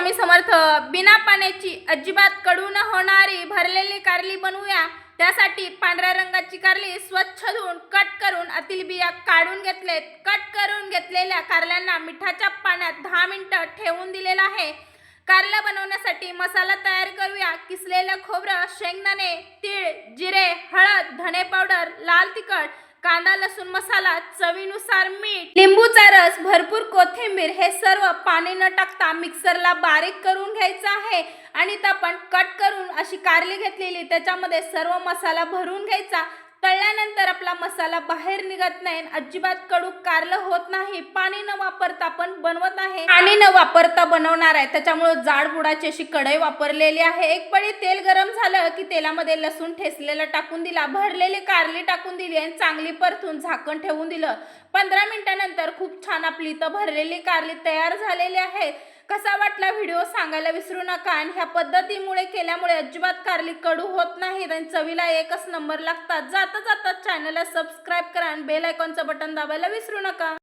स्वामी समर्थ बिना पाण्याची अजिबात कडू न होणारी भरलेली कारली बनवूया. त्यासाठी पांढऱ्या रंगाची कारली स्वच्छ धुवून कट करून आतील बिया काढून घेतलेत. कट करून घेतलेल्या कारल्यांना मिठाच्या पाण्यात दहा मिनटं ठेवून दिलेलं आहे. कारला बनवण्यासाठी मसाला तयार करूया. किसलेलं खोबरं शेंगदाणे तीळ जिरे हळद धणे पावडर लाल तिखट कांदा लसूण मसाला चवीनुसार मीठ लिंबूचा रस भरपूर कोथिंबीर हे सर्व पाणी न टाकता मिक्सरला बारीक करून घ्यायचं आहे. आणि तर आपण कट करून अशी कारली घेतलेली त्याच्यामध्ये सर्व मसाला भरून घ्यायचा. तळल्यानंतर आपला मसाला बाहेर निघत नाही अजिबात कडू कारलं होत नाही. पाणी न वापरता आपण बनवत आहे. पाणी न वापरता बनवणार आहे. त्याच्यामुळे जाड बुडाची अशी कढई वापरलेली आहे. एक पळी तेल गरम झालं की तेलामध्ये लसूण ठेसलेलं टाकून दिला. भरलेली कारली टाकून दिली आणि चांगली परतून झाकण ठेवून दिलं. पंधरा मिनिटानंतर खूप छान आपली इथं भरलेली कारली तयार झालेली आहे. कसा वाटला व्हिडिओ सांगायला विसरू नका आणि ह्या पद्धतीमुळे केल्यामुळे अजिबात कारली कडू होत नाहीत आणि चवीला एकच नंबर लागतात. जाता जाता चॅनलला सबस्क्राईब करा आणि बेल आयकॉनचं बटन दाबायला विसरू नका.